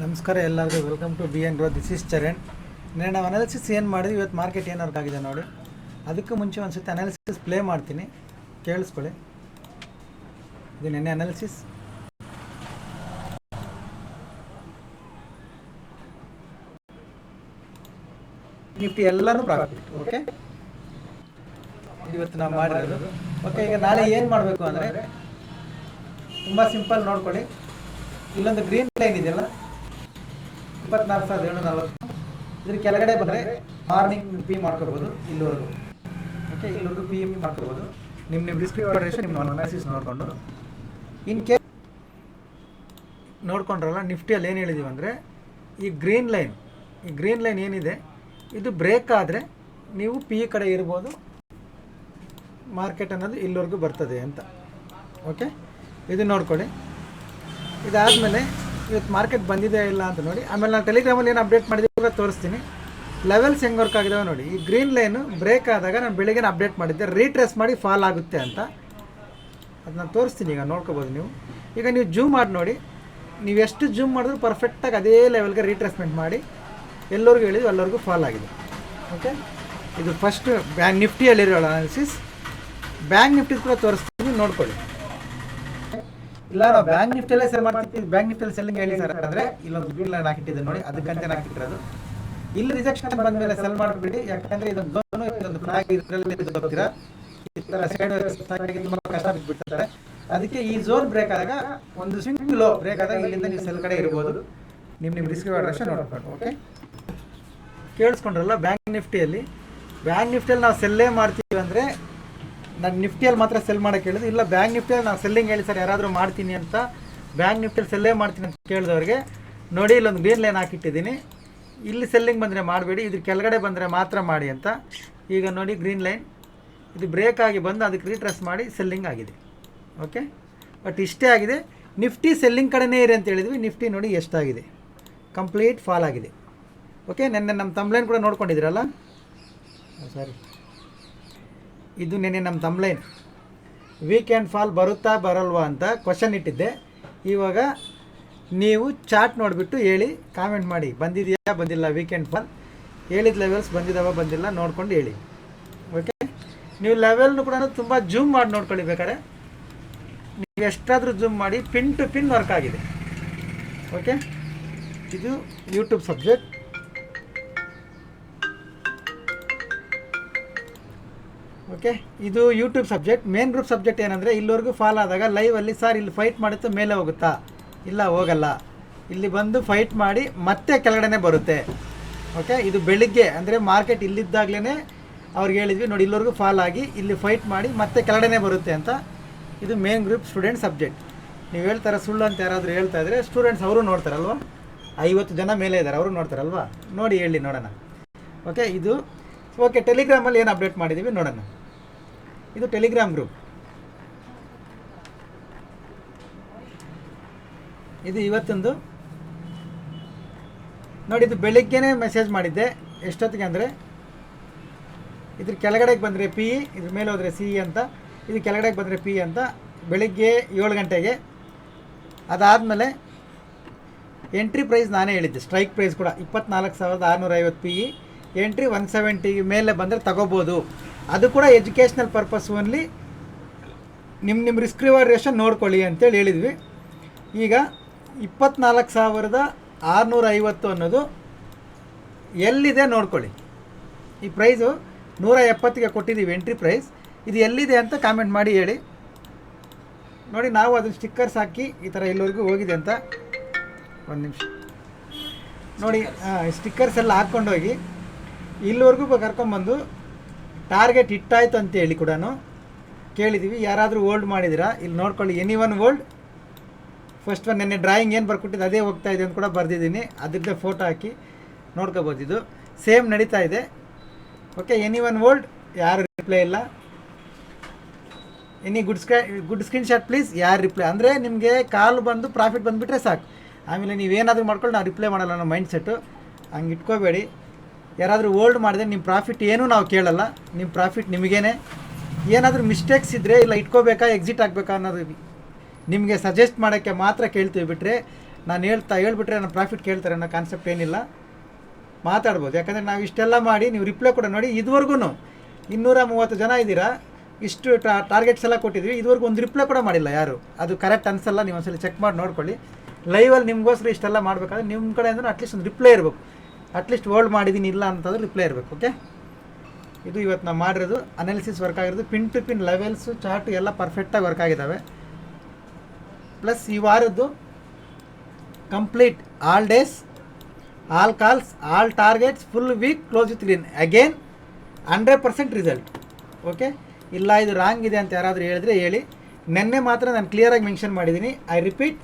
ನಮಸ್ಕಾರ ಎಲ್ಲರಿಗೂ. Welcome to B N grow this is Charan ನೆನ್ನೆ ನಾವು ಅನಾಲಿಸಿಸ್ ಏನು ಮಾಡಿದ್ವಿ? ಇವತ್ತು ಮಾರ್ಕೆಟ್ ಏನು ವರ್ಕ್ ಆಗಿದೆ ನೋಡಿ. ಅದಕ್ಕೂ ಮುಂಚೆ ಒಂದು ಸತಿ ಅನಾಲಿಸಿಸ್ ಪ್ಲೇ ಮಾಡ್ತೀನಿ. ಕೇಳಿಸ್ಕೊಳ್ಳಿ. ಇದು ನೆನ್ನೆ ಅನಾಲಿಸಿಸ್ ನಿಫ್ಟಿ ಎಲ್ಲರೂ ಪ್ರಾಫಿಟ್ ಓಕೆ ಇವತ್ತು ನಾವು ಮಾಡಿರೋದು. ಓಕೆ ಈಗ ನಾಳೆ ಏನು ಮಾಡಬೇಕು ಅಂದರೆ, ತುಂಬ ಸಿಂಪಲ್ ನೋಡ್ಕೊಳ್ಳಿ. ಇಲ್ಲೊಂದು ಗ್ರೀನ್ ಲೈನ್ ಇದೆಯಲ್ಲ? ಇಪ್ಪತ್ನಾಲ್ಕು ಸಾವಿರದ ಏಳು ನಲವತ್ತು. ಇದ್ರ ಕೆಳಗಡೆ ಬಂದರೆ ಮಾರ್ನಿಂಗ್ ಪಿ ಮಾಡ್ಕೋಬೋದು ಇಲ್ಲಿವರೆಗೂ. ಓಕೆ ಇಲ್ಲಿವರೆಗೂ ಪಿ ಎಂ ಮಾಡ್ಕೋಬೋದು ನಿಮ್ಮ ನಿಮ್ಮ ಡಿಸ್ಕ್ರಿಪ್ಷನ್ ನಿಮ್ಮ ಅನಾಲಿಸಿಸ್ ನೋಡಿಕೊಂಡು. ಇನ್ ಕೇಸ್ ನೋಡ್ಕೊಂಡ್ರಲ್ಲ ನಿಫ್ಟಿಯಲ್ಲಿ ಏನು ಹೇಳಿದೀವಿ ಅಂದರೆ, ಈ ಗ್ರೀನ್ ಲೈನ್ ಈ ಗ್ರೀನ್ ಲೈನ್ ಏನಿದೆ, ಇದು ಬ್ರೇಕ್ ಆದರೆ ನೀವು ಪಿ ಕಡೆ ಇರ್ಬೋದು ಮಾರ್ಕೆಟ್ ಅನ್ನೋದು ಇಲ್ಲಿವರೆಗೂ ಬರ್ತದೆ ಅಂತ. ಓಕೆ ಇದು ನೋಡ್ಕೊಳ್ಳಿ. ಇದಾದಮೇಲೆ ಇವತ್ತು ಮಾರ್ಕೆಟ್ ಬಂದಿದೆ ಇಲ್ಲ ಅಂತ ನೋಡಿ. ಆಮೇಲೆ ನಾನು ಟೆಲಿಗ್ರಾಮಲ್ಲಿ ಏನು ಅಪ್ಡೇಟ್ ಮಾಡಿದ್ದೀವಿ ತೋರಿಸ್ತೀನಿ. ಲೆವೆಲ್ಸ್ ಹೆಂಗೆ ವರ್ಕ್ ಆಗಿದಾವೆ ನೋಡಿ. ಈ ಗ್ರೀನ್ ಲೈನು ಬ್ರೇಕ್ ಆದಾಗ ನಾನು ಬೆಳಿಗ್ಗೆ ಅಪ್ಡೇಟ್ ಮಾಡಿದ್ದೆ. ರೀಟ್ರೇಸ್ ಮಾಡಿ ಫಾಲ್ ಆಗುತ್ತೆ ಅಂತ. ಅದನ್ನ ತೋರಿಸ್ತೀನಿ ಈಗ, ನೋಡ್ಕೋಬೋದು ನೀವು. ಈಗ ನೀವು ಜೂಮ್ ಮಾಡಿ ನೋಡಿ. ನೀವು ಎಷ್ಟು ಜೂಮ್ ಮಾಡಿದ್ರು ಪರ್ಫೆಕ್ಟಾಗಿ ಅದೇ ಲೆವೆಲ್ಗೆ ರೀಟ್ರೇಸ್ಮೆಂಟ್ ಮಾಡಿ. ಎಲ್ಲರಿಗೂ ಹೇಳಿದ್ವಿ, ಎಲ್ಲರಿಗೂ ಫಾಲ್ ಆಗಿದೆ. ಓಕೆ ಇದು ಫಸ್ಟ್ ಬ್ಯಾಂಕ್ ನಿಫ್ಟಿಯಲ್ಲಿರೋ ಅನಾಲಿಸಿಸ್ ಬ್ಯಾಂಕ್ ನಿಫ್ಟಿ ಕೂಡ ತೋರಿಸ್ತೀನಿ, ನೋಡ್ಕೊಳ್ಳಿ. ಇಲ್ಲ, ನಾವು ಬ್ಯಾಂಕ್ ನಿಫ್ಟಿಯಲ್ಲೇ ಸೆಲ್ ಮಾಡ್ತಿದ್ದೀವಿ ಬ್ಯಾಂಕ್ ನಿಫ್ಟಿಯಲ್ಲಿ ಸೆಲ್ಲಿಂಗ್ ಹೇಳಿ ಸರ್ ಅಂದ್ರೆ ಇಲ್ಲೊಂದು ಗ್ರೀನ್ ಲೈನ್ ಹಾಕಿಟ್ಟಿದ್ದೆ ನೋಡಿ ಅದಕ್ಕಂತೆ ಹಾಕಿಟ್ಟಿರೋದು. ಇಲ್ಲಿ ರಿಜೆಕ್ಷನ್ ಬಂದ್ಮೇಲೆ ಸೆಲ್ ಮಾಡಿಬಿಡಿ, ಯಾಕಂದ್ರೆ ಇದೊಂದು ಝೋನು ಇದೊಂದು ಫ್ಲಾಗ್ ಇದರಲ್ಲಿ ಗೊತ್ತಿರಾ ಈ ತರ ಸೈಡ್ ತುಂಬಾ ಕಷ್ಟ ಬಿಟ್ಬಿಡ್ತಾರೆ. ಅದಕ್ಕೆ ಈ ಝೋನ್ ಬ್ರೇಕ್ ಆದಾಗ ಒಂದು ಸ್ವಿಂಗ್ ಲೋ ಬ್ರೇಕ್ ಆದಾಗ ಇಲ್ಲಿಂದ ನೀವು ಸೆಲ್ ಕಡೆ ಇರ್ಬೋದು. ನಿಮ್ಮ ನಿಮ್ಮ ರಿಸ್ಕ್ ಅಷ್ಟೇ ನೋಡ್ಕೊಂಡು ಓಕೆ ಕೇಳಿಸ್ಕೊಂಡ್ರಲ್ಲ ಬ್ಯಾಂಕ್ ನಿಫ್ಟಿಯಲ್ಲಿ ಬ್ಯಾಂಕ್ ನಿಫ್ಟಿಯಲ್ಲಿ ನಾವು ಸೆಲ್ಲೇ ಮಾಡ್ತೀವಿ ಅಂದರೆ ನಾನು ನಿಫ್ಟಿಯಲ್ಲಿ ಮಾತ್ರ ಸೆಲ್ ಮಾಡೋಕೆ ಹೇಳಿದ್ರು ಇಲ್ಲ ಬ್ಯಾಂಕ್ ನಿಫ್ಟಿಯಲ್ಲಿ ನಾನು ಸೆಲ್ಲಿಂಗ್ ಹೇಳಿ ಸರ್, ಯಾರಾದರೂ ಮಾಡ್ತೀನಿ ಅಂತ ಬ್ಯಾಂಕ್ ನಿಫ್ಟಿಯಲ್ಲಿ ಸೆಲ್ಲೇ ಮಾಡ್ತೀನಿ ಅಂತ ಕೇಳಿದವ್ರಿಗೆ, ನೋಡಿ ಇಲ್ಲೊಂದು ಗ್ರೀನ್ ಲೈನ್ ಹಾಕಿಟ್ಟಿದ್ದೀನಿ. ಇಲ್ಲಿ ಸೆಲ್ಲಿಂಗ್ ಬಂದರೆ ಮಾಡಬೇಡಿ, ಇದ್ರ ಕೆಳಗಡೆ ಬಂದರೆ ಮಾತ್ರ ಮಾಡಿ ಅಂತ. ಈಗ ನೋಡಿ ಗ್ರೀನ್ ಲೈನ್ ಇದು ಬ್ರೇಕ್ ಆಗಿ ಬಂದು ಅದಕ್ಕೆ ರೀಟ್ರೆಸ್ ಮಾಡಿ ಸೆಲ್ಲಿಂಗ್ ಆಗಿದೆ. ಓಕೆ ಬಟ್ ಇಷ್ಟೇ ಆಗಿದೆ, ನಿಫ್ಟಿ ಸೆಲ್ಲಿಂಗ್ ಕಡೆನೇ ಇರಿ ಅಂತ ಹೇಳಿದ್ವಿ, ನಿಫ್ಟಿ ನೋಡಿ ಎಷ್ಟಾಗಿದೆ. ಕಂಪ್ಲೀಟ್ ಫಾಲ್ ಆಗಿದೆ. ಓಕೆ ನೆನ್ನೆ ನಮ್ಮ ತಮ್ಲೈನ್ ಕೂಡ ನೋಡ್ಕೊಂಡಿದ್ದೀರಲ್ಲ? ಸಾರಿ ಇದು ನೆನೆ ನಮ್ಮ ತಮ್ಲೈನ್ ವೀಕೆಂಡ್ ಫಾಲ್ ಬರುತ್ತಾ ಬರಲ್ವಾ ಅಂತ ಕ್ವಶನ್ ಇಟ್ಟಿದ್ದೆ. ಇವಾಗ ನೀವು ಚಾಟ್ ನೋಡಿಬಿಟ್ಟು ಹೇಳಿ ಕಾಮೆಂಟ್ ಮಾಡಿ. ಬಂದಿದೆಯಾ? ಬಂದಿಲ್ಲ. ವೀಕೆಂಡ್ ಫಾಲ್ ಹೇಳಿದ ಲೆವೆಲ್ಸ್ ಬಂದಿದ್ದಾವ ಬಂದಿಲ್ಲ ನೋಡ್ಕೊಂಡು ಹೇಳಿ. ಓಕೆ ನೀವು ಲೆವೆಲ್ನು ಕೂಡ ತುಂಬ ಜೂಮ್ ಮಾಡಿ ನೋಡ್ಕೊಳ್ಳಿ ಬೇಕಾದ್ರೆ. ನೀವು ಎಷ್ಟಾದರೂ ಜೂಮ್ ಮಾಡಿ ಪಿನ್ ಟು ಪಿನ್ ವರ್ಕ್ ಆಗಿದೆ. ಓಕೆ ಇದು ಯೂಟ್ಯೂಬ್ ಸಬ್ಜೆಕ್ಟ್ ಓಕೆ, ಇದು YouTube subject main group subject ಏನಂದರೆ, ಇಲ್ಲಿವರೆಗೂ ಫಾಲ್ ಆದಾಗ ಲೈವಲ್ಲಿ ಸರ್ ಇಲ್ಲಿ ಫೈಟ್ ಮಾಡುತ್ತೆ ಮೇಲೆ ಹೋಗುತ್ತಾ? ಇಲ್ಲ, ಹೋಗಲ್ಲ. ಇಲ್ಲಿ ಬಂದು ಫೈಟ್ ಮಾಡಿ ಮತ್ತೆ ಕೆಳಗಡೆನೆ ಬರುತ್ತೆ. ಓಕೆ, ಇದು ಬೆಳಿಗ್ಗೆ, ಅಂದರೆ ಮಾರ್ಕೆಟ್ ಇಲ್ಲಿದ್ದಾಗಲೇ ಅವ್ರಿಗೆ ಹೇಳಿದ್ವಿ, ನೋಡಿ, ಇಲ್ಲಿವರೆಗೂ ಫಾಲ್ ಆಗಿ ಇಲ್ಲಿ ಫೈಟ್ ಮಾಡಿ ಮತ್ತೆ ಕೆಳಗಡೆನೇ ಬರುತ್ತೆ ಅಂತ. ಇದು ಮೇನ್ ಗ್ರೂಪ್ ಸ್ಟೂಡೆಂಟ್ ಸಬ್ಜೆಕ್ಟ್ ನೀವು ಹೇಳ್ತಾರೆ ಸುಳ್ಳು ಅಂತ ಯಾರಾದರೂ ಹೇಳ್ತಾ ಇದ್ರೆ ಸ್ಟೂಡೆಂಟ್ಸ್ ಅವರು ನೋಡ್ತಾರಲ್ವ? ಐವತ್ತು ಜನ ಮೇಲೆ ಇದ್ದಾರೆ, ಅವರು ನೋಡ್ತಾರಲ್ವಾ? ನೋಡಿ, ಹೇಳಿ, ನೋಡೋಣ. ಓಕೆ, ಇದು, ಓಕೆ ಟೆಲಿಗ್ರಾಮಲ್ಲಿ ಏನು ಅಪ್ಡೇಟ್ ಮಾಡಿದ್ದೀವಿ ನೋಡೋಣ. ಇದು ಟೆಲಿಗ್ರಾಮ್ ಗ್ರೂಪ್. ಇದು ಇವತ್ತೊಂದು. ನೋಡಿ, ಇದು ಬೆಳಿಗ್ಗೆನೇ ಮೆಸೇಜ್ ಮಾಡಿದ್ದೆ. ಎಷ್ಟೊತ್ತಿಗೆ ಅಂದರೆ? ಇದ್ರ ಕೆಳಗಡೆಗೆ ಬಂದರೆ ಪಿ ಇ ಇದ್ರ ಮೇಲೆ ಹೋದರೆ ಸಿ ಅಂತ. ಇದು ಕೆಳಗಡೆಗೆ ಬಂದರೆ ಪಿ ಅಂತ. ಬೆಳಿಗ್ಗೆ ಏಳು ಗಂಟೆಗೆ. ಅದಾದಮೇಲೆ ಎಂಟ್ರಿ ಪ್ರೈಸ್ ನಾನೇ ಹೇಳಿದ್ದೆ. ಸ್ಟ್ರೈಕ್ ಪ್ರೈಸ್ ಕೂಡ. ಇಪ್ಪತ್ನಾಲ್ಕು ಸಾವಿರದ ಆರುನೂರ ಐವತ್ತು P E entry one seventy ಮೇಲೆ ಬಂದರೆ ತಗೋಬೋದು. ಅದು ಕೂಡ ಎಜುಕೇಷ್ನಲ್ ಪರ್ಪಸ್ ಓನ್ಲಿ. ನಿಮ್ಮ ನಿಮ್ಮ ರಿಸ್ಕ್ ರಿವಾರ್ಡೇಷನ್ ನೋಡ್ಕೊಳ್ಳಿ ಅಂತೇಳಿ ಹೇಳಿದ್ವಿ. ಈಗ ಇಪ್ಪತ್ನಾಲ್ಕು ಸಾವಿರದ ಆರುನೂರ ಐವತ್ತು ಅನ್ನೋದು ಎಲ್ಲಿದೆ ನೋಡ್ಕೊಳ್ಳಿ. ಈ ಪ್ರೈಸು ನೂರ ಎಪ್ಪತ್ತಿಗೆ ಕೊಟ್ಟಿದ್ದೀವಿ ಎಂಟ್ರಿ ಪ್ರೈಸ್ ಇದು ಎಲ್ಲಿದೆ ಅಂತ ಕಾಮೆಂಟ್ ಮಾಡಿ ಹೇಳಿ. ನೋಡಿ, ನಾವು ಅದನ್ನು ಸ್ಟಿಕ್ಕರ್ಸ್ ಹಾಕಿ ಈ ಥರ ಇಲ್ಲಿವರೆಗೂ ಹೋಗಿದೆ ಅಂತ. ಒಂದು ನಿಮಿಷ. ನೋಡಿ ಸ್ಟಿಕ್ಕರ್ಸ್ ಎಲ್ಲ ಹಾಕ್ಕೊಂಡೋಗಿ ಇಲ್ಲಿವರೆಗೂ ಕರ್ಕೊಂಬಂದು ಟಾರ್ಗೆಟ್ ಹಿಟ್ಟಾಯ್ತು ಅಂತೇಳಿ ಕೂಡ ಕೇಳಿದ್ದೀವಿ ಯಾರಾದರೂ ಓಲ್ಡ್ ಮಾಡಿದಿರಾ ಇಲ್ಲಿ ನೋಡ್ಕೊಳ್ಳಿ. Any one hold first one ನೆನ್ನೆ ಡ್ರಾಯಿಂಗ್ ಏನು ಬರ್ಕೊಟ್ಟಿದ್ದು? ಅದೇ ಹೋಗ್ತಾ ಇದೆ ಅಂತ ಕೂಡ ಬರೆದಿದ್ದೀನಿ. ಅದರದ್ದೇ ಫೋಟೋ ಹಾಕಿ ನೋಡ್ಕೋಬೋದು ಇದು. ಸೇಮ್ ನಡೀತಾ ಇದೆ. ಓಕೆ ಎನಿ ಒನ್ ಓಲ್ಡ್ ಯಾರು ರಿಪ್ಲೈ ಇಲ್ಲ. ಎನಿ ಗುಡ್ ಸ್ಕ್ರೈ ಗುಡ್ ಸ್ಕ್ರೀನ್ ಶಾಟ್ ಪ್ಲೀಸ್ ಯಾರು ರಿಪ್ಲೈ ಅಂದರೆ ನಿಮಗೆ ಕಾಲ್ ಬಂದು ಪ್ರಾಫಿಟ್ ಬಂದುಬಿಟ್ರೆ ಸಾಕು. ಆಮೇಲೆ ನೀವೇನಾದರೂ ಮಾಡ್ಕೊಂಡು ನಾವು ರಿಪ್ಲೈ ಮಾಡಲ್ಲ ನಮ್ಮ ಮೈಂಡ್ ಸೆಟ್ಟು ಹಂಗೆ ಇಟ್ಕೋಬೇಡಿ. ಯಾರಾದರೂ ಓಲ್ಡ್ ಮಾಡಿದ್ರೆ ನಿಮ್ಮ ಪ್ರಾಫಿಟ್ ಏನೂ ನಾವು ಕೇಳಲ್ಲ. ನಿಮ್ಮ ಪ್ರಾಫಿಟ್ ನಿಮಗೇನೆ. ಏನಾದರೂ ಮಿಸ್ಟೇಕ್ಸ್ ಇದ್ದರೆ ಇಲ್ಲ ಇಟ್ಕೋಬೇಕಾ ಎಕ್ಸಿಟ್ ಆಗಬೇಕಾ ಅನ್ನೋದು ನಿಮಗೆ ಸಜೆಸ್ಟ್ ಮಾಡೋಕ್ಕೆ ಮಾತ್ರ ಕೇಳ್ತೀವಿ ಬಿಟ್ಟರೆ ನಾನು ಹೇಳ್ತಾ ಹೇಳ್ಬಿಟ್ರೆ ನನ್ನ ಪ್ರಾಫಿಟ್ ಕೇಳ್ತಾರೆ ಅನ್ನೋ ಕಾನ್ಸೆಪ್ಟ್ ಏನಿಲ್ಲ. ಮಾತಾಡ್ಬೋದು. ಯಾಕಂದರೆ ನಾವು ಇಷ್ಟೆಲ್ಲ ಮಾಡಿ ನೀವು ರಿಪ್ಲೈ ಕೂಡ ನೋಡಿ ಇದುವರೆಗೂ ಇನ್ನೂರ ಮೂವತ್ತು ಜನ ಇದ್ದೀರಾ, ಇಷ್ಟು ಟಾರ್ಗೆಟ್ಸ್ ಎಲ್ಲ ಕೊಟ್ಟಿದ್ವಿ ಇದುವರೆಗೂ ಒಂದು ರಿಪ್ಲೈ ಕೂಡ ಮಾಡಿಲ್ಲ ಯಾರು. ಅದು ಕರೆಕ್ಟ್ ಅನ್ಸಲ್ಲ ನೀವು ಒಂದ್ಸಲ ಚೆಕ್ ಮಾಡಿ ನೋಡ್ಕೊಳ್ಳಿ. ಲೈವಲ್ಲಿ ನಿಮಗೋಸ್ಕರ ಇಷ್ಟೆಲ್ಲ ಮಾಡಬೇಕಾದ್ರೆ ನಿಮ್ಮ ಕಡೆಯಿಂದ ಅಟ್ಲೀಸ್ಟ್ ಒಂದು ರಿಪ್ಲೈ ಇರಬೇಕು. ಅಟ್ಲೀಸ್ಟ್ ಹೋಲ್ಡ್ ಮಾಡಿದ್ದೀನಿ ಇಲ್ಲ ಅಂತಂದ್ರೆ ರಿಪ್ಲೈ ಇರಬೇಕು ಓಕೆ ಇದು ಇವತ್ತು ನಾವು ಮಾಡಿರೋದು ಅನಾಲಿಸಿಸ್ ವರ್ಕ್ ಆಗಿರೋದು pin to pin levels chart ಎಲ್ಲ ಪರ್ಫೆಕ್ಟಾಗಿ ವರ್ಕ್ ಆಗಿದ್ದಾವೆ ಪ್ಲಸ್ ಈ ವಾರದ್ದು complete all days all calls all targets full week close with green again hundred percent result okay ಇಲ್ಲ, ಇದು ರಾಂಗ್ ಇದೆ ಅಂತ ಯಾರಾದರೂ ಹೇಳಿದ್ರೆ ಹೇಳಿ. ನೆನ್ನೆ ಮಾತ್ರ ನಾನು ಕ್ಲಿಯರಾಗಿ ಮೆನ್ಷನ್ ಮಾಡಿದ್ದೀನಿ ಐ ರಿಪೀಟ್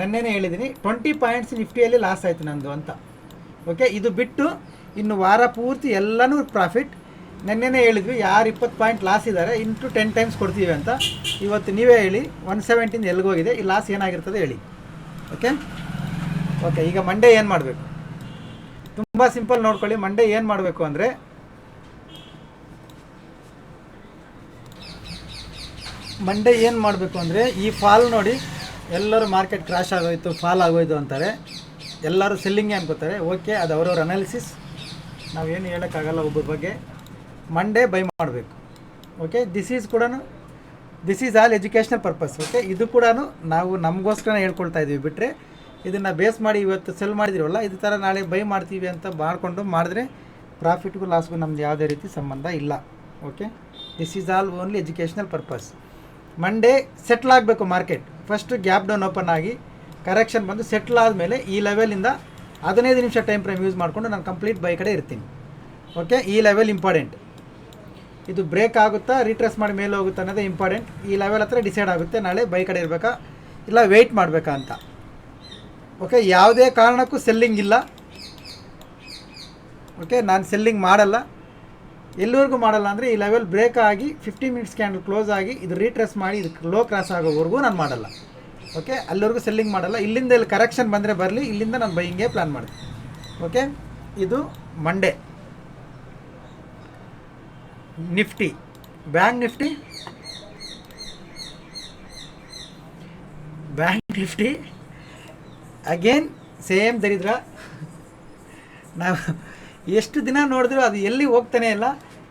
ನೆನ್ನೆನೇ ಹೇಳಿದ್ದೀನಿ ಟ್ವೆಂಟಿ ಪಾಯಿಂಟ್ಸ್ ನಿಫ್ಟಿಯಲ್ಲಿ ಲಾಸ್ ಆಯಿತು ನಂದು ಅಂತ. ಓಕೆ ಇದು ಬಿಟ್ಟು ಇನ್ನು ವಾರ ಪೂರ್ತಿ ಎಲ್ಲನೂ ಪ್ರಾಫಿಟ್ ನೆನ್ನೆನೇ ಹೇಳಿದ್ವಿ, ಯಾರು ಇಪ್ಪತ್ತು ಪಾಯಿಂಟ್ ಲಾಸ್ ಇದ್ದಾರೆ ಇಂಟು ಟೆನ್ ಟೈಮ್ಸ್ ಕೊಡ್ತೀವಿ ಅಂತ. ಇವತ್ತು ನೀವೇ ಹೇಳಿ ಒನ್ ಸೆವೆಂಟಿಂದ ಎಲ್ಲಿಗೋಗಿದೆ ಈ ಲಾಸ್ ಏನಾಗಿರ್ತದೆ ಹೇಳಿ. ಓಕೆ ಓಕೆ ಈಗ ಮಂಡೇ ಏನು ಮಾಡಬೇಕು? ತುಂಬ ಸಿಂಪಲ್ ನೋಡ್ಕೊಳ್ಳಿ ಮಂಡೇ ಏನು ಮಾಡಬೇಕು ಅಂದರೆ ಮಂಡೇ ಏನು ಮಾಡಬೇಕು ಅಂದರೆ, ಈ ಫಾಲ್ ನೋಡಿ ಎಲ್ಲರೂ ಮಾರ್ಕೆಟ್ ಕ್ರಾಶ್ ಆಗೋಯ್ತು ಫಾಲ್ ಆಗೋಯ್ತು ಅಂತಾರೆ. ಎಲ್ಲರೂ ಸೆಲ್ಲಿಂಗೇ ಅನ್ಕೋತಾರೆ. ಓಕೆ ಅದು ಅವ್ರವ್ರ ಅನಾಲಿಸಿಸ್ ನಾವೇನು ಹೇಳೋಕ್ಕಾಗಲ್ಲ ಒಬ್ಬರ ಬಗ್ಗೆ. ಮಂಡೇ ಬೈ ಮಾಡಬೇಕು. ಓಕೆ ದಿಸ್ ಈಸ್ ಕೂಡ this is all educational purpose okay ಇದು ಕೂಡ ನಾವು ನಮಗೋಸ್ಕರ ಹೇಳ್ಕೊಳ್ತಾ ಇದ್ದೀವಿ ಬಿಟ್ಟರೆ ಇದನ್ನು ಬೇಸ್ ಮಾಡಿ ಇವತ್ತು ಸೆಲ್ ಮಾಡಿದಿರಲ್ಲ ಇದು ಥರ ನಾಳೆ ಬೈ ಮಾಡ್ತೀವಿ ಅಂತ ಮಾಡಿಕೊಂಡು ಮಾಡಿದ್ರೆ ಪ್ರಾಫಿಟ್ಗೂ ಲಾಸ್ಗೂ ನಮ್ದು ಯಾವುದೇ ರೀತಿ ಸಂಬಂಧ ಇಲ್ಲ. Okay this is all only educational purpose Monday settle ಆಗಬೇಕು market first gap down open ಆಗಿ ಕರೆಕ್ಷನ್ ಬಂದು ಸೆಟ್ಲ್ ಆದಮೇಲೆ ಈ ಲೆವೆಲಿಂದ ಹದಿನೈದು ನಿಮಿಷ ಟೈಮ್ ಫ್ರೇಮ್ ಯೂಸ್ ಮಾಡಿಕೊಂಡು ನಾನು ಕಂಪ್ಲೀಟ್ ಬೈ ಕಡೆ ಇರ್ತೀನಿ. ಓಕೆ ಈ ಲೆವೆಲ್ ಇಂಪಾರ್ಟೆಂಟ್ ಇದು ಬ್ರೇಕ್ ಆಗುತ್ತಾ ರೀಟ್ರೆಸ್ ಮಾಡಿ ಮೇಲೆ ಹೋಗುತ್ತಾ ಅನ್ನೋದೇ ಇಂಪಾರ್ಟೆಂಟ್ ಈ ಲೆವೆಲ್ ಹತ್ರ ಡಿಸೈಡ್ ಆಗುತ್ತೆ, ನಾಳೆ ಬೈ ಕಡೆ ಇರಬೇಕಾ? ಇಲ್ಲ ವೆಯ್ಟ್ ಮಾಡಬೇಕಾ ಅಂತ. ಓಕೆ ಯಾವುದೇ ಕಾರಣಕ್ಕೂ ಸೆಲ್ಲಿಂಗ್ ಇಲ್ಲ. ಓಕೆ ನಾನು ಸೆಲ್ಲಿಂಗ್ ಮಾಡಲ್ಲ. ಎಲ್ಲಿವರೆಗೂ ಮಾಡಲ್ಲ ಅಂದರೆ ಈ ಲೆವೆಲ್ ಬ್ರೇಕ್ ಆಗಿ ಫಿಫ್ಟಿ ಮಿನಿಟ್ಸ್ ಕ್ಯಾಂಡಲ್ ಕ್ಲೋಸ್ ಆಗಿ ಇದು ರೀಟ್ರೆಸ್ ಮಾಡಿ ಇದು ಲೋ ಕ್ರಾಸ್ ಆಗೋವರೆಗೂ ನಾನು ಮಾಡಲ್ಲ. ಓಕೆ ಅಲ್ಲಿವರೆಗೂ ಸೆಲ್ಲಿಂಗ್ ಮಾಡಲ್ಲ. ಇಲ್ಲಿಂದ ಇಲ್ಲಿ ಕರೆಕ್ಷನ್ ಬಂದರೆ ಬರಲಿ. ಇಲ್ಲಿಂದ ನಾನು ಬೈಯಿಂಗೇ ಪ್ಲ್ಯಾನ್ ಮಾಡ್ತೀನಿ. ಓಕೆ ಇದು Monday Nifty bank Nifty bank Nifty again same ದರಿದ್ರ. ನಾವು ಎಷ್ಟು ದಿನ ನೋಡಿದ್ರು ಅದು ಎಲ್ಲಿ ಹೋಗ್ತಾನೆ ಇಲ್ಲ.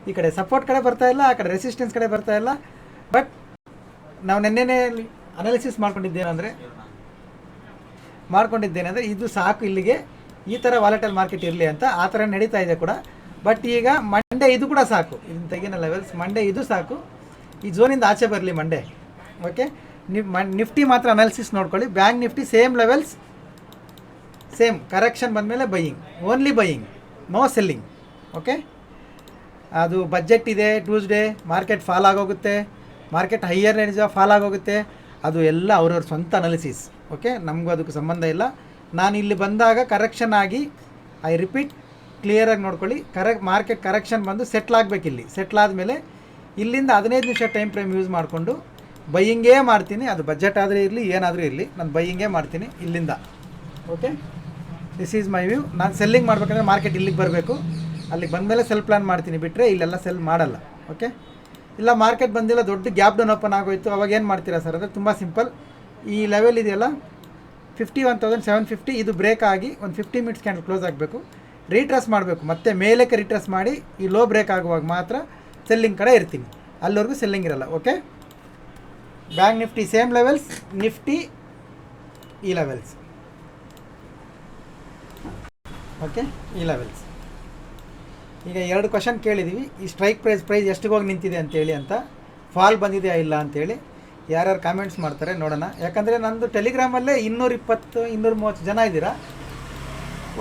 ಈ ಕಡೆ ಸಪೋರ್ಟ್ ಕಡೆ ಬರ್ತಾ ಇಲ್ಲ, ಆ ಕಡೆ ರೆಸಿಸ್ಟೆನ್ಸ್ ಕಡೆ ಬರ್ತಾ ಇಲ್ಲ. ಬಟ್ ನಾವು ನೆನ್ನೆನೇ ಅನಾಲಿಸಿಸ್ ಮಾಡ್ಕೊಂಡಿದ್ದೇನೆಂದರೆ? ಮಾಡ್ಕೊಂಡಿದ್ದೇನೆಂದರೆ, ಇದು ಸಾಕು ಇಲ್ಲಿಗೆ, ಈ ಥರ ವಾಲೆಟಲ್ ಮಾರ್ಕೆಟ್ ಇರಲಿ ಅಂತ ಆ ಥರ ನಡೀತಾ ಇದೆ ಕೂಡ. ಬಟ್ ಈಗ ಮಂಡೇ ಇದು ಕೂಡ ಸಾಕು. ಇದನ್ನು ತೆಗಿನ ಲೆವೆಲ್ಸ್ ಮಂಡೇ ಇದು ಸಾಕು. ಈ ಝೋನಿಂದ ಆಚೆ ಬರಲಿ ಮಂಡೇ ಓಕೆ ನಿಫ್ ನಿಫ್ಟಿ ಮಾತ್ರ ಅನಾಲಿಸಿಸ್ ನೋಡ್ಕೊಳ್ಳಿ. Bank Nifty same levels same correction ಬಂದಮೇಲೆ buying only buying no selling okay ಅದು ಬಜೆಟ್ ಇದೆ. ಟ್ಯೂಸ್ಡೇ ಮಾರ್ಕೆಟ್ ಫಾಲ್ ಆಗೋಗುತ್ತೆ. ಮಾರ್ಕೆಟ್ ಹೈಯರ್ ರೇಂಜ್ ಫಾಲ್ ಆಗೋಗುತ್ತೆ. ಅದು ಎಲ್ಲ ಅವ್ರವ್ರ ಸ್ವಂತ ಅನಾಲಿಸಿಸ್ ಓಕೆ ನಮಗೂ ಅದಕ್ಕೆ ಸಂಬಂಧ ಇಲ್ಲ. ನಾನು ಇಲ್ಲಿ ಬಂದಾಗ ಕರೆಕ್ಷನ್ ಆಗಿ ಐ ರಿಪೀಟ್ ಕ್ಲಿಯರಾಗಿ ನೋಡ್ಕೊಳ್ಳಿ. ಕರೆಕ್ಟ್ ಮಾರ್ಕೆಟ್ ಕರೆಕ್ಷನ್ ಬಂದು ಸೆಟ್ಲ್ ಆಗಬೇಕು ಇಲ್ಲಿ. ಸೆಟ್ಲ್ ಆದಮೇಲೆ ಇಲ್ಲಿಂದ ಹದಿನೈದು ನಿಮಿಷ ಟೈಮ್ ಫ್ರೇಮ್ ಯೂಸ್ ಮಾಡಿಕೊಂಡು ಬೈಯಿಂಗೇ ಮಾಡ್ತೀನಿ. ಅದು ಬಜೆಟ್ ಆದರೆ ಇರಲಿ, ಏನಾದರೂ ಇರಲಿ. ನಾನು ಬೈಯಿಂಗೇ ಮಾಡ್ತೀನಿ ಇಲ್ಲಿಂದ. Okay this is my view ನಾನು ಸೆಲ್ಲಿಂಗ್ ಮಾಡಬೇಕಂದ್ರೆ ಮಾರ್ಕೆಟ್ ಇಲ್ಲಿಗೆ ಬರಬೇಕು. ಅಲ್ಲಿಗೆ ಬಂದಮೇಲೆ ಸೆಲ್ ಪ್ಲಾನ್ ಮಾಡ್ತೀನಿ ಬಿಟ್ಟರೆ ಇಲ್ಲೆಲ್ಲ ಸೆಲ್ ಮಾಡಲ್ಲ. ಓಕೆ ಇಲ್ಲ ಮಾರ್ಕೆಟ್ ಬಂದಿಲ್ಲ, ದೊಡ್ಡ ಗ್ಯಾಪ್ ಡೌನ್ ಓಪನ್ ಆಗೋಯ್ತು. ಅವಾಗ ಏನು ಮಾಡ್ತೀರಾ ಸರ್ ಅಂದರೆ ತುಂಬ ಸಿಂಪಲ್ ಈ ಲೆವೆಲ್ ಇದೆಯಲ್ಲ fifty one thousand seven fifty ಇದು ಬ್ರೇಕ್ ಆಗಿ ಒಂದು ಫಿಫ್ಟಿ ಮಿನಿಟ್ಸ್ ಕ್ಯಾಂಡಲ್ ಕ್ಲೋಸ್ ಆಗಬೇಕು. ರೀಟ್ರೆಸ್ ಮಾಡಬೇಕು. ಮತ್ತೆ ಮೇಲಕ್ಕೆ ರೀಟ್ರೆಸ್ ಮಾಡಿ, ಈ ಲೋ ಬ್ರೇಕ್ ಆಗುವಾಗ ಮಾತ್ರ ಸೆಲ್ಲಿಂಗ್ ಕಡೆ ಇರ್ತೀನಿ. ಅಲ್ಲಿವರೆಗೂ ಸೆಲ್ಲಿಂಗ್ ಇರಲ್ಲ okay bank Nifty same levels Nifty ಈ ಲೆವೆಲ್ಸ್ ಓಕೆ ಈ ಲೆವೆಲ್ಸ್ ಈಗ ಎರಡು ಕ್ವಶನ್ ಕೇಳಿದ್ದೀವಿ ಈ ಸ್ಟ್ರೈಕ್ ಪ್ರೈಸ್ ಪ್ರೈಸ್ ಎಷ್ಟಿಗೆ ಹೋಗಿ ನಿಂತಿದೆ ಅಂತೇಳಿ ಅಂತ. ಫಾಲ್ ಬಂದಿದೆಯಾ ಇಲ್ಲ ಅಂತೇಳಿ ಯಾರ್ಯಾರು ಕಾಮೆಂಟ್ಸ್ ಮಾಡ್ತಾರೆ ನೋಡೋಣ. ಯಾಕಂದರೆ ನಂದು ಟೆಲಿಗ್ರಾಮಲ್ಲೇ ಇನ್ನೂರ ಇಪ್ಪತ್ತು ಇನ್ನೂರ ಮೂವತ್ತು ಜನ ಇದ್ದೀರಾ?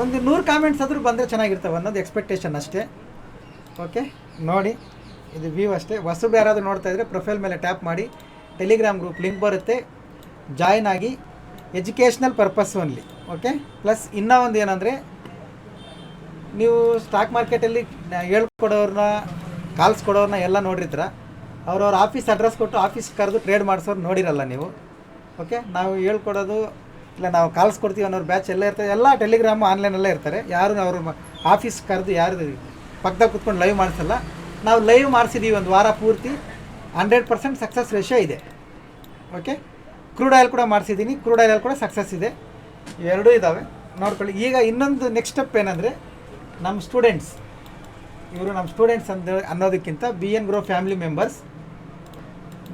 ಒಂದು ನೂರು ಕಾಮೆಂಟ್ಸ್ ಆದರೂ ಬಂದರೆ ಚೆನ್ನಾಗಿರ್ತವೆ ಅನ್ನೋದು ಎಕ್ಸ್ಪೆಕ್ಟೇಷನ್ ಅಷ್ಟೇ. ಓಕೆ ನೋಡಿ, ಇದು ವ್ಯೂ ಅಷ್ಟೇ. ಹೊಸಬ್ ಯಾರಾದರೂ ನೋಡ್ತಾ ಇದ್ದರೆ ಪ್ರೊಫೈಲ್ ಮೇಲೆ ಟ್ಯಾಪ್ ಮಾಡಿ. ಟೆಲಿಗ್ರಾಮ್ ಗ್ರೂಪ್ ಲಿಂಕ್ ಬರುತ್ತೆ. ಜಾಯ್ನ್ ಆಗಿ educational purpose only okay plus ಇನ್ನೂ ಒಂದು ಏನಂದರೆ ನೀವು ಸ್ಟಾಕ್ ಮಾರ್ಕೆಟಲ್ಲಿ ಹೇಳ್ಕೊಡೋರನ್ನ ಕಾಲ್ಸ್ ಕೊಡೋರನ್ನ ಎಲ್ಲ ನೋಡಿರ್ತೀರ. ಅವ್ರವ್ರ ಆಫೀಸ್ ಅಡ್ರೆಸ್ ಕೊಟ್ಟು ಆಫೀಸ್ ಕರೆದು ಟ್ರೇಡ್ ಮಾಡಿಸೋರು ನೋಡಿರಲ್ಲ ನೀವು. ಓಕೆ ನಾವು ಹೇಳ್ಕೊಡೋದು, ಇಲ್ಲ ನಾವು ಕಾಲ್ಸ್ ಕೊಡ್ತೀವಿ ಅನ್ನೋರು ಬ್ಯಾಚ್ ಎಲ್ಲ ಇರ್ತಾರೆ ಎಲ್ಲ ಟೆಲಿಗ್ರಾಮು ಆನ್ಲೈನಲ್ಲೇ ಇರ್ತಾರೆ. ಯಾರು ಅವ್ರ ಆಫೀಸ್ ಕರೆದು ಯಾರು ಪಕ್ಕದಾಗ ಕುತ್ಕೊಂಡು ಲೈವ್ ಮಾಡಿಸಲ್ಲ. ನಾವು ಲೈವ್ ಮಾಡಿಸಿದ್ದೀವಿ ಒಂದು ವಾರ ಪೂರ್ತಿ. ಹಂಡ್ರೆಡ್ ಪರ್ಸೆಂಟ್ ಸಕ್ಸಸ್ ರೇಷಿಯೋ ಇದೆ. ಓಕೆ ಕ್ರೂಡ್ ಆಯಿಲ್ ಕೂಡ ಮಾಡಿಸಿದ್ದೀನಿ ಕ್ರೂಡ್ ಆಯಿಲ್ ಕೂಡ ಸಕ್ಸಸ್ ಇದೆ. ಎರಡೂ ಇದ್ದಾವೆ ನೋಡ್ಕೊಳ್ಳಿ. ಈಗ ಇನ್ನೊಂದು ನೆಕ್ಸ್ಟ್ ಸ್ಟೆಪ್ ಏನಂದರೆ ನಮ್ಮ ಸ್ಟೂಡೆಂಟ್ಸ್ ಇವರು ನಮ್ಮ ಸ್ಟೂಡೆಂಟ್ಸ್ ಅಂತ ಅನ್ನೋದಕ್ಕಿಂತ B N grow family members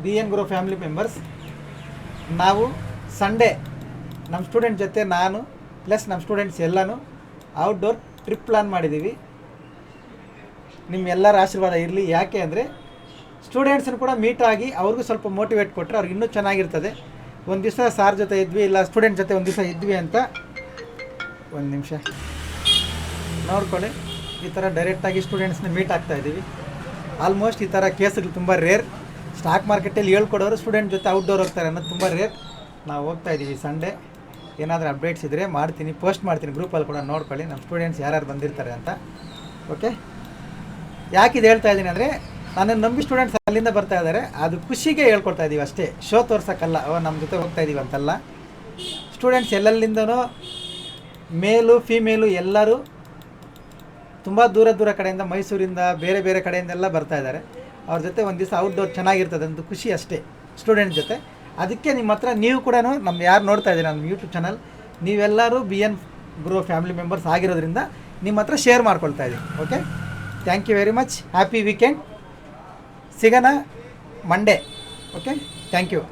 B N grow family members ನಾವು ಸಂಡೇ ನಮ್ಮ ಸ್ಟೂಡೆಂಟ್ ಜೊತೆ ನಾನು ಪ್ಲಸ್ ನಮ್ಮ ಸ್ಟೂಡೆಂಟ್ಸ್ ಎಲ್ಲನೂ ಔಟ್ಡೋರ್ ಟ್ರಿಪ್ ಪ್ಲಾನ್ ಮಾಡಿದ್ದೀವಿ ನಿಮ್ಮೆಲ್ಲರ ಆಶೀರ್ವಾದ ಇರಲಿ. ಯಾಕೆ ಅಂದರೆ ಸ್ಟೂಡೆಂಟ್ಸನ್ನು ಕೂಡ ಮೀಟ್ ಆಗಿ ಅವ್ರಿಗೂ ಸ್ವಲ್ಪ ಮೋಟಿವೇಟ್ ಕೊಟ್ಟರೆ ಅವ್ರಿಗೆ ಇನ್ನೂ ಚೆನ್ನಾಗಿರ್ತದೆ. ಒಂದು ದಿವಸ ಸಾರ್ ಜೊತೆ ಇದ್ವಿ, ಇಲ್ಲ ಸ್ಟೂಡೆಂಟ್ ಜೊತೆ ಒಂದು ದಿವಸ ಇದ್ವಿ ಅಂತ. ಒಂದು ನಿಮಿಷ. ನೋಡ್ಕೊಳ್ಳಿ. ಈ ಥರ ಡೈರೆಕ್ಟಾಗಿ ಸ್ಟೂಡೆಂಟ್ಸ್ನ ಮೀಟ್ ಆಗ್ತಾ ಇದ್ದೀವಿ. ಆಲ್ಮೋಸ್ಟ್ ಈ ಥರ ಕೇಸ್ಗಳು ತುಂಬ ರೇರ್ ಸ್ಟಾಕ್ ಮಾರ್ಕೆಟಲ್ಲಿ ಹೇಳ್ಕೊಡೋರು ಸ್ಟೂಡೆಂಟ್ ಜೊತೆ ಔಟ್ಡೋರ್ ಹೋಗ್ತಾರೆ ಅನ್ನೋದು ತುಂಬ ರೇರ್ ನಾವು ಹೋಗ್ತಾ ಇದ್ದೀವಿ ಸಂಡೇ ಏನಾದರೂ ಅಪ್ಡೇಟ್ಸ್ ಇದ್ದರೆ ಮಾಡ್ತೀನಿ ಪೋಸ್ಟ್ ಮಾಡ್ತೀನಿ ಗ್ರೂಪಲ್ಲಿ ಕೂಡ ನೋಡ್ಕೊಳ್ಳಿ. ನಮ್ಮ ಸ್ಟೂಡೆಂಟ್ಸ್ ಯಾರ್ಯಾರು ಬಂದಿರ್ತಾರೆ ಅಂತ. ಓಕೆ ಯಾಕೆ ಇದು ಹೇಳ್ತಾ ಇದ್ದೀನಿ ಅಂದರೆ, ನನ್ನನ್ನು ನಂಬಿ ಸ್ಟೂಡೆಂಟ್ಸ್ ಅಲ್ಲಿಂದ ಬರ್ತಾ ಇದ್ದಾರೆ. ಅದು ಖುಷಿಗೆ ಹೇಳ್ಕೊಡ್ತಾ ಇದ್ದೀವಿ ಅಷ್ಟೇ. ಶೋ ತೋರ್ಸೋಕ್ಕಲ್ಲ. ಓ ನಮ್ಮ ಜೊತೆ ಹೋಗ್ತಾ ಇದ್ದೀವಿ ಅಂತಲ್ಲ. ಸ್ಟೂಡೆಂಟ್ಸ್ ಎಲ್ಲೆಲ್ಲಿಂದನೂ ಮೇಲು ಫೀಮೇಲು ಎಲ್ಲರೂ ತುಂಬ ದೂರ ದೂರ ಕಡೆಯಿಂದ ಮೈಸೂರಿಂದ ಬೇರೆ ಬೇರೆ ಕಡೆಯಿಂದೆಲ್ಲ ಬರ್ತಾ ಇದ್ದಾರೆ. ಅವ್ರ ಜೊತೆ ಒಂದು ದಿವಸ ಔಟ್ಡೋರ್ ಚೆನ್ನಾಗಿರ್ತದೆ ಅಂತ ಖುಷಿ ಅಷ್ಟೇ ಸ್ಟೂಡೆಂಟ್ ಜೊತೆ. ಅದಕ್ಕೆ ನಿಮ್ಮ ಹತ್ರ ನೀವು ಕೂಡ ನಮ್ಮ ಯಾರು ನೋಡ್ತಾ ಇದ್ದೀರಿ ನಮ್ಮ ಯೂಟ್ಯೂಬ್ ಚಾನಲ್ ನೀವೆಲ್ಲರೂ B N grow family members ಆಗಿರೋದ್ರಿಂದ ನಿಮ್ಮ ಹತ್ರ ಶೇರ್ ಮಾಡ್ಕೊಳ್ತಾ ಇದ್ದೀನಿ okay thank you very much happy weekend ಸಿಗೋಣ ಮಂಡೇ ಓಕೆ ಥ್ಯಾಂಕ್ ಯು